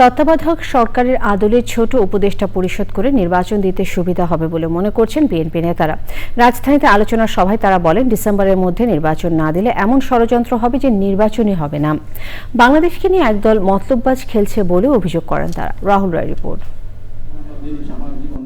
তত্ত্বাবধায়ক সরকারের আদলে ছোট উপদেষ্টা পরিষদ করে নির্বাচন দিতে সুবিধা হবে বলে মনে করছেন বিএনপি নেতারা। রাজধানীতে আলোচনা সভায় তারা বলেন, ডিসেম্বরের মধ্যে নির্বাচন না দিলে এমন ষড়যন্ত্র হবে যে নির্বাচনই হবে না। বাংলাদেশকে নিয়ে একদল মতলববাজ খেলছে বলে অভিযোগ করেন তারা। রাহুল রায় রিপোর্ট।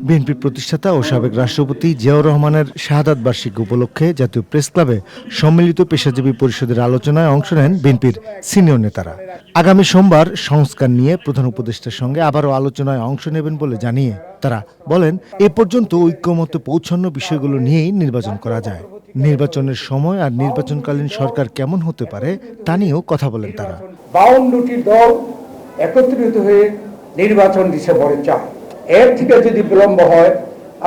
বিএনপির প্রতিষ্ঠাতা ও সাবেক রাষ্ট্রপতি জিয়াউর রহমানের শাহাদাত বার্ষিকী উপলক্ষে জাতীয় প্রেস ক্লাবে সম্মিলিত পেশাজীবী পরিষদের আলোচনায় অংশ নেন বিএনপির সিনিয়র নেতারা। আগামী সোমবার সংস্কার নিয়ে প্রধান উপদেষ্টার সঙ্গে আবারও আলোচনায় অংশ নেবেন বলে জানিয়ে তারা বলেন, এ পর্যন্ত ঐক্যমতে পৌঁছানো বিষয়গুলো নিয়েই নির্বাচন করা যায়। নির্বাচনের সময় আর নির্বাচনকালীন সরকার কেমন হতে পারে তা নিয়েও কথা বলেন তারা। বাউন্নটি দল একত্রিত হয়ে নির্বাচন ডিসেম্বরে চায় এর থেকে যদি বিলম্ব হয়,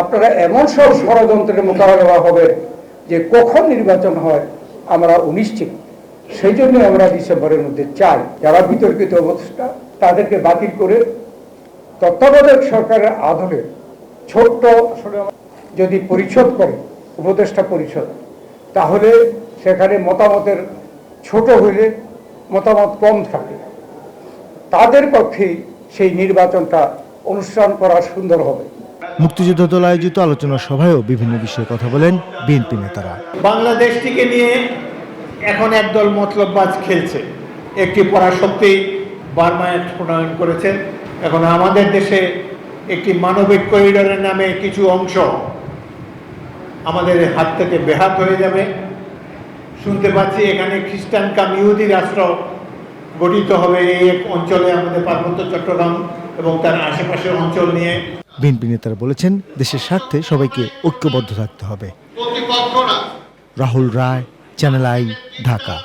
আপনারা এমন সব ষড়যন্ত্রের মোকাবেলা হবে যে কখন নির্বাচন হয়, আমরা অনিশ্চিত। সেই জন্য আমরা ডিসেম্বরের মধ্যে চাই, যারা বিতর্কিত অবস্থা, তাদেরকে বাতিল করে তত্ত্বাবধায়ক সরকারের আদলে ছোট্ট যদি পরিষদ করে, উপদেষ্টা পরিষদ, তাহলে সেখানে মতামতের ছোট হইলে মতামত কম থাকে। তাদের পক্ষে সেই নির্বাচনটা অনুষ্ঠান করা সুন্দর হবে। মুক্তিযুদ্ধ দল আয়োজিত আলোচনা সভায়ও বিভিন্ন বিষয়ে কথা বলেন বিএনপি নেতারা। বাংলাদেশটিকে নিয়ে এখন একদল মতলববাজ খেলছে। একটি পরাশক্তি বার্মায় প্রণয়ন করেছে এখন আমাদের দেশে একটি মানবিক করিডোরের নামে কিছু অংশ আমাদের হাত থেকে বেহাত হয়ে যাবে। শুনতে পাচ্ছি এখানে খ্রিস্টান কাম ইহুদি রাষ্ট্র গঠিত হবে এই এক অঞ্চলে আমাদের পার্বত্য চট্টগ্রাম। এবং তার আশেপাশের অঞ্চল নিয়ে বিএনপি নেতারা বলেছেন দেশের স্বার্থে সবাইকে ঐক্যবদ্ধ থাকতে হবে। Rahul Roy channel I Dhaka.